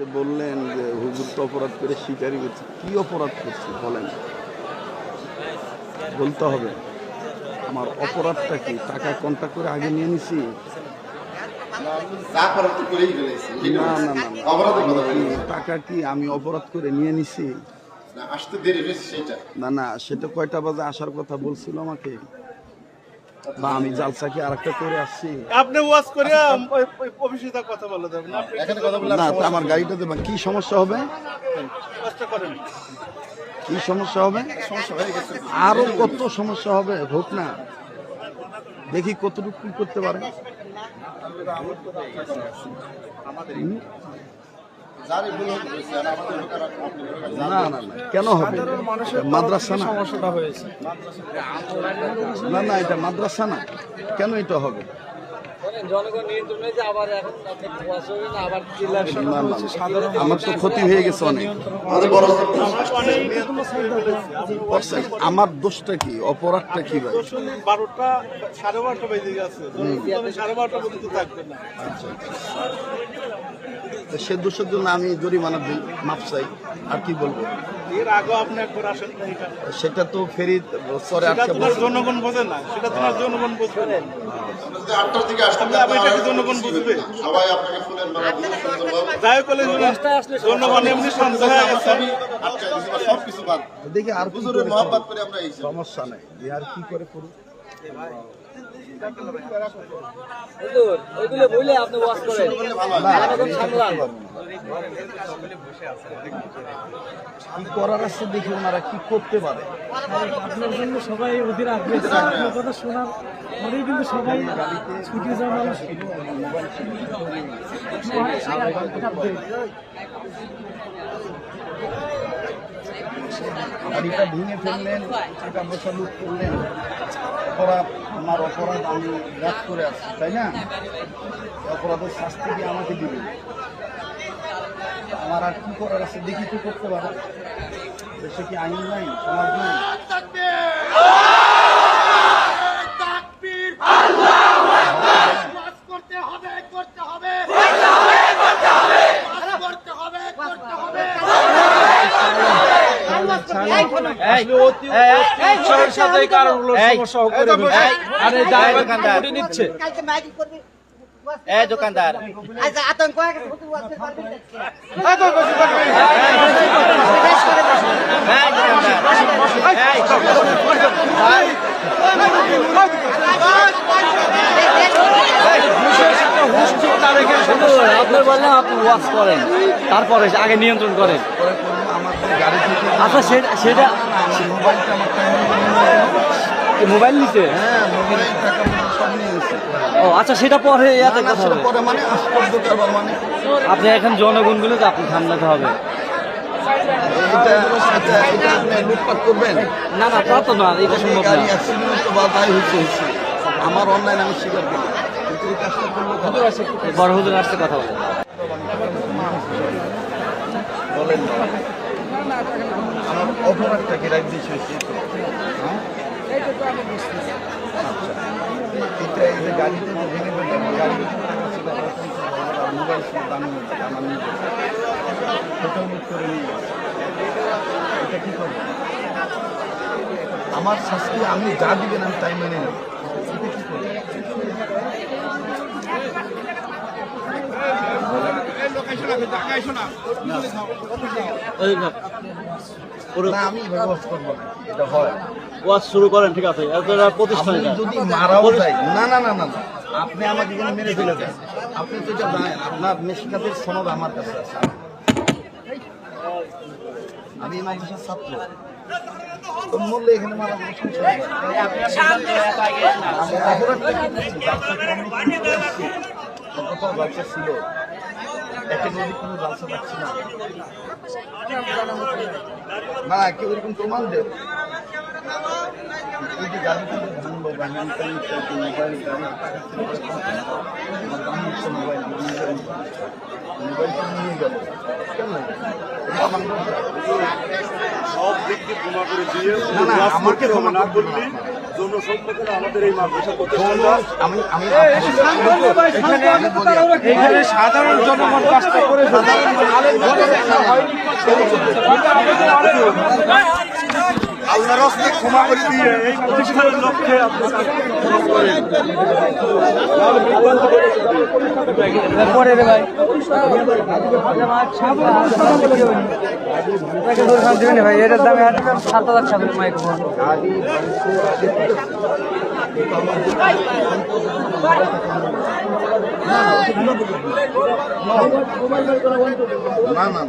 যে বললেন যে হুজুর তো অপরাধ করে স্বীকারই করছে কি অপরাধ করছি বলেন? বলতে হবে আমার অপরাধটা কি? টাকা কন্ট্যাক্ট করে আগে নিয়ে নিছি? না না না টাকা কি আমি অপরাধ করে নিয়ে নিছি? না না সেটা কয়টা বাজে আসার কথা বলছিল আমাকে? বা আমি জালসা কি আরেকটা করে আসছি? আপনি ওয়াজ করে অফিসে কথা বলে দেবেন। এখানে কথা বললে না আমার গাড়িটা দেবেন। কি সমস্যা হবে? কষ্ট করেন। কি সমস্যা হবে? সমস্যা হয়ে গেছে। আরও কত সমস্যা হবে? হোক না। দেখি কতটুকু কি করতে পারে। না। না না কেন হবে? মাদ্রাসা না। সমস্যাটা হয়েছে। না না এটা মাদ্রাসা না। কেন এটা হবে? আমার তো ক্ষতি হয়ে গেছে অনেক। বড় আমার দোষটা কি? অপরাধটা কি ভাই? বারোটা সাড়ে বারোটা বেজে গেছে। সাড়ে বারোটা পর্যন্ত থাকবেন না। তো সে দোষের জন্য আমি জরিমানা দিই মাপ চাই। আর কি বলব? এর আগে আপনি একবার আসেন না এটা? সেটা তো ফেরি সরে সেটা আটকে তোমার বসে। জনগণ বোঝে না সেটা তোমার জনগণ বুঝবে। না যদি আটটার দিকে আসতে তাহলে আমি এটাকে জনগণ বুঝবে। সবাই আপনাকে ফুলের মালা দিয়ে সুন্দরভাবে যাই বলে জনগণ এমনি শান্ত হয়ে গেছে। সবই আটকায় দিয়েছে সব কিছু বাদ। দেখি আর কি হুজুরের করে মহব্বত করে আমরা এই সমস্যা নাই যে আর কি করে করুক। হুজুর ওইগুলো বলে আপনি ওয়াশ করেন। না, আমি করতে পারব না। কি করার আছে দেখি ওনারা কি করতে পারে? আপনার জন্য সবাই ওদের আগ্রহ আপনার কথা শোনার পরেই কিন্তু সবাই ছুটে যাওয়া মানুষ। গাড়িটা ভেঙে ফেললেন টাকা পয়সা লুট করলেন। অপরাধ আমার অপরাধ আমি রাত করে আসছি তাই না? অপরাধের শাস্তি কি আমাকে দিবে? আমার আর কি করার আছে দেখি কি করতে পারে। দেশে কি আইন নাই সমাজ নাই? করতে হবে করতে হবে করতে হবে করতে হবে নিচ্ছে? এই দোকানদার আচ্ছা আতঙ্ক হয়ে আপনার বললাম আপনি ওয়াশ করেন তারপরে আগে নিয়ন্ত্রণ করেন আচ্ছা সেটা সেটা মোবাইল নিতে হ্যাঁ মোবাইল ও আচ্ছা সেটা পরে ইয়াতে কথা হবে পরে মানে আশ্চর্য কারবার মানে। আপনি এখন জনগণগুলো তো আপনি সামলাতে হবে লুটপাট করবেন? না না তা তো না এটা সম্ভব না। আমার অনলাইন আমি স্বীকার করি। বড় হুজুর আসতে কথা বলেন আমার অপরাধটা কি রাখ হ্যাঁ? আচ্ছা। গাড়ি মোবাইল ছিল দামি আমার নিজের। সেটাও লুট করে নিয়ে গেছে এটা কি করব? আমার শাস্তি আমি যা দিবেন আমি তাই মেনে নেব। এটা কি করব? না আমি ব্যবস্থা করব না এটা হয় ওয়াশ শুরু করেন ঠিক আছে। এতটা প্রতিষ্ঠান যদি মারাও যাই না না না না আপনি আমাকে এখানে মেরে ফেলে দেন। আপনি তো এটা জানেন আপনার মেশিকাতের সনদ আমার কাছে আছে। আমি মাদ্রাসার ছাত্র। মূল্যে এখানে মারা ছিল? কোনো পাচ্ছি না না কেউ এরকম প্রমাণ দেব এই যে বা মোবাইল গাড়ি মোবাইল আমার মোবাইলটা নিয়ে গেল কেন আমার দোষ না। সব দিক দিয়ে ক্ষমা করে দিয়ে আমাকে ক্ষমা না করলে না। জনসম্মুখে আমাদের এই মাদ্রাসা প্রতিষ্ঠানটা আমি আমি এখানে সাধারণ জনগণ কাজটা করে আল্লাহর হস্তে ক্ষমা করে দিয়ে এই প্রতিষ্ঠানের লক্ষ্যে পরে রে ভাই। ভাই এটার দামে সাত হাজার টাকা মাইক্রোফোন না না